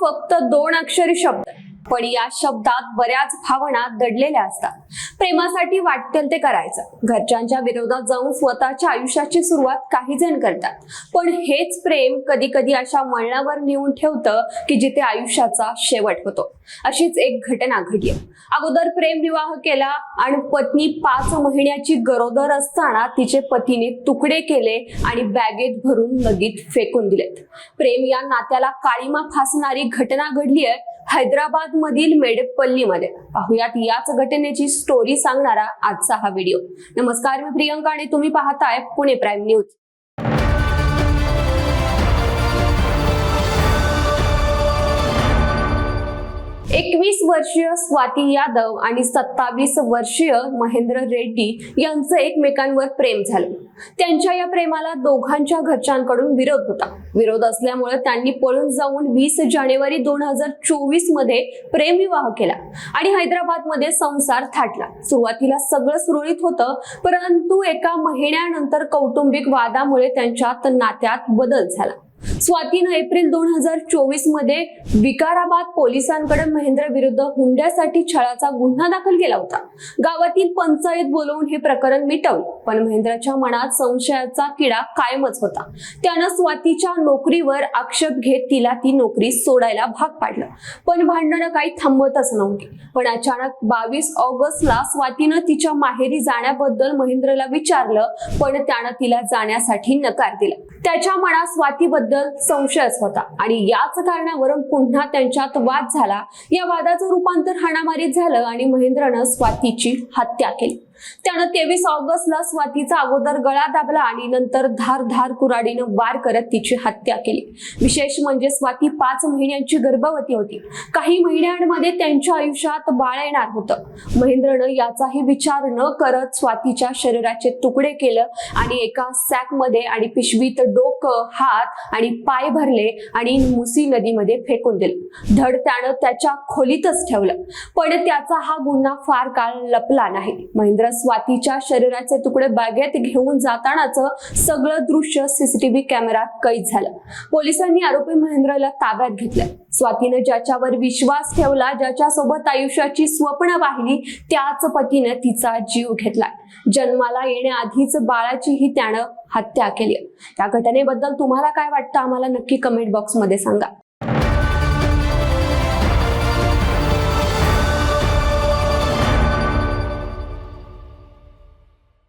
फक्त दोन अक्षरी शब्द. पण या शब्दात बऱ्याच भावना दडलेल्या असतात. प्रेमासाठी वाटेल ते करायचं. घरच्यांच्या विरोधात जाऊन स्वतःच्या आयुष्याची सुरुवात काही जण करतात. पण हेच प्रेम कधी कधी अशा वळणावर नेऊन ठेवतं की जिथे आयुष्याचा शेवट होतो. अशीच एक घटना घडली. अगोदर प्रेम विवाह केला आणि पत्नी पाच महिन्याची गरोदर असताना तिचे पतीने तुकडे केले आणि बॅगेत भरून नदीत फेकून दिलेत. प्रेम या नात्याला काळीमा फासणारी घटना घडली आहे हैदराबाद मधील मेडपल्लीमध्ये पाहुयात याच घटनेची स्टोरी सांगणारा आजचा हा व्हिडिओ नमस्कार मी प्रियंका आणि तुम्ही पाहताय पुणे प्राईम न्यूज वर्षीय स्वाती यादव आणि सत्तावीस वर्षीय महेंद्र रेड्डी यांचं एकमेकांवर प्रेम झालं. त्यांच्या या प्रेमाला दोघांच्या घरच्यांकडून विरोध होता. विरोध असल्यामुळे त्यांनी पळून जाऊन वीस जानेवारी दोन हजार चोवीसमध्ये प्रेमविवाह केला आणि हैदराबादमध्ये संसार थाटला. सुरुवातीला सगळं सुरळीत होतं परंतु एका महिन्यानंतर कौटुंबिक वादामुळे त्यांच्यात नात्यात बदल झाला. स्वातीनं एप्रिल दोन हजार चोवीसमध्ये विकाराबाद पोलिसांकडे महेंद्र विरुद्ध हुंड्यासाठी छळाचा गुन्हा दाखल केला होता. गावातील पंचायत बोलवून हे प्रकरण मिटवलं पण महेंद्राच्या मनात संशयाचा किडा कायमच होता. त्यानं स्वातीच्या नोकरीवर आक्षेप घेत तिला ती नोकरी सोडायला भाग पाडलं. पण भांडणं काही थांबतच नव्हती. पण अचानक बावीस ऑगस्टला स्वातीनं तिच्या माहेरी जाण्याबद्दल महेंद्रला विचारलं पण त्यानं तिला जाण्यासाठी नकार दिला. त्याच्या मनात स्वातीबद्दल संशयच होता. आणि याच कारणावरून पुन्हा त्यांच्यात वाद झाला. या वादाचं रूपांतर हाणामारीत झालं आणि महेंद्रनं स्वातीची हत्या केली. त्यानं तेवीस ऑगस्टला स्वातीचा अगोदर गळा दाबला आणि नंतर धार धार कुराडीनं वार करत तिची हत्या केली. विशेष म्हणजे स्वाती पाच महिन्यांची गर्भवती होती. काही महिन्यांमध्ये त्यांच्या आयुष्यात बाळ येणार होतं. महेंद्रनं याचाही विचार न करत स्वातीच्या शरीराचे तुकडे केलं आणि एका सॅकमध्ये आणि पिशवीत डोकं हात आणि पाय भरले आणि मुसी नदीमध्ये फेकून दिले. धड त्यानं त्याच्या खोलीतच ठेवलं. पण त्याचा हा गुन्हा फार काळ लपला नाही. महेंद्र स्वातीच्या शरीराचे तुकडे बागेत घेऊन जातानाचं सगळं दृश्य सीसीटीव्ही कॅमेरात कैद झालं. पोलिसांनी आरोपी महेंद्रला ताब्यात घेतलं. स्वातीनं ज्याच्यावर विश्वास ठेवला ज्याच्या सोबत आयुष्याची स्वप्न पाहिली त्याच पतीनं तिचा जीव घेतला. जन्माला येण्याआधीच बाळाचीही त्यानं हत्या केली. या घटनेबद्दल तुम्हाला काय वाटतं? आम्हाला नक्की कमेंट बॉक्समध्ये सांगा.